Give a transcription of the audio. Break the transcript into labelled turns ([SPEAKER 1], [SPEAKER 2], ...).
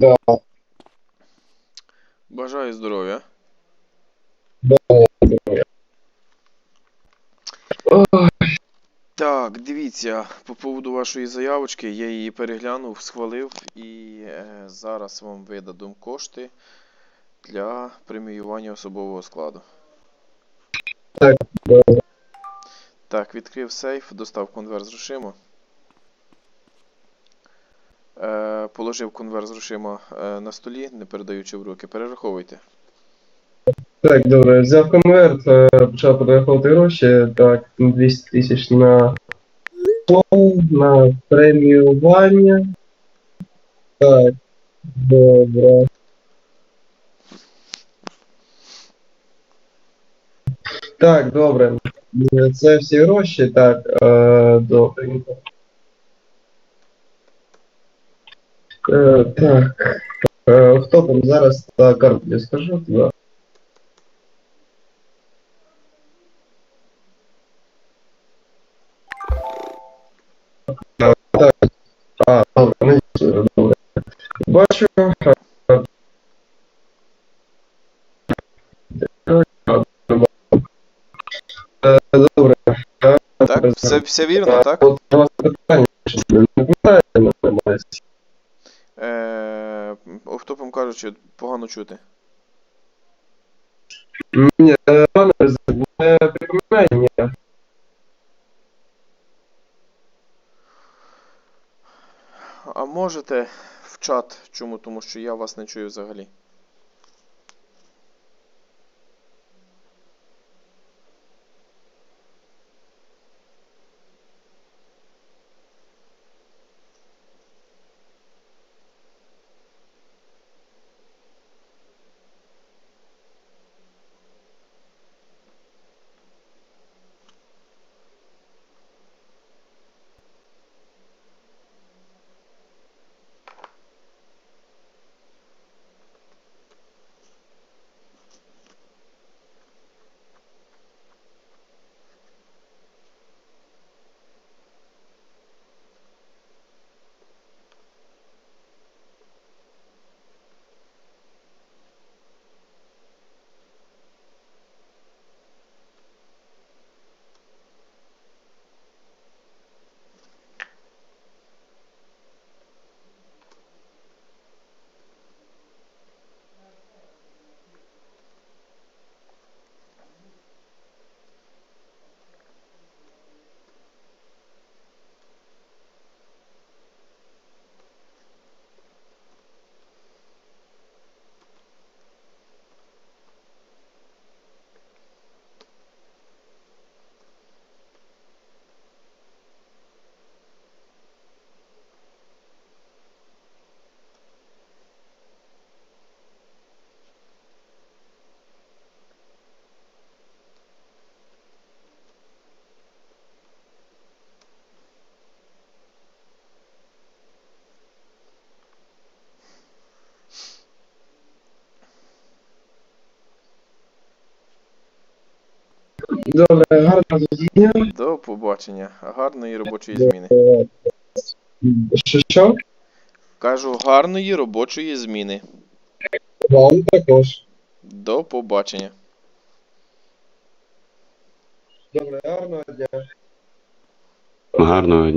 [SPEAKER 1] Да.
[SPEAKER 2] Бажаю здоров'я. Так, дивіться, по поводу вашої заявочки, я її переглянув, схвалив і е, зараз вам видадуть кошти для преміювання особового складу.
[SPEAKER 1] Так.
[SPEAKER 2] Так, відкрив сейф, достав конверт з грошима. Е, положив конверт з грошима е, на столі, не передаючи в руки. Перераховуйте.
[SPEAKER 1] Так, добре. Взяв конверт, е, почав перераховувати гроші. Так, 200 тисяч на фон, на преміювання. Так, добре. Так, добре. Це всі гроші. Так, добре. Е, так. Е, хто там зараз та карту я скажу? Да. А, добре, добре. Бачу. Добре.
[SPEAKER 2] Так, все, все вірно, так? Кажучи, погано чути.
[SPEAKER 1] Ні, е, не припоминання.
[SPEAKER 2] А можете в чат? Чому? Тому що я вас не чую взагалі.
[SPEAKER 1] Добре, гарного дня.
[SPEAKER 2] До побачення. Гарної робочої зміни.
[SPEAKER 1] Що що?
[SPEAKER 2] Кажу, гарної робочої зміни.
[SPEAKER 1] Вам також.
[SPEAKER 2] До побачення.
[SPEAKER 1] Добре, гарного дня.
[SPEAKER 3] Гарного дня.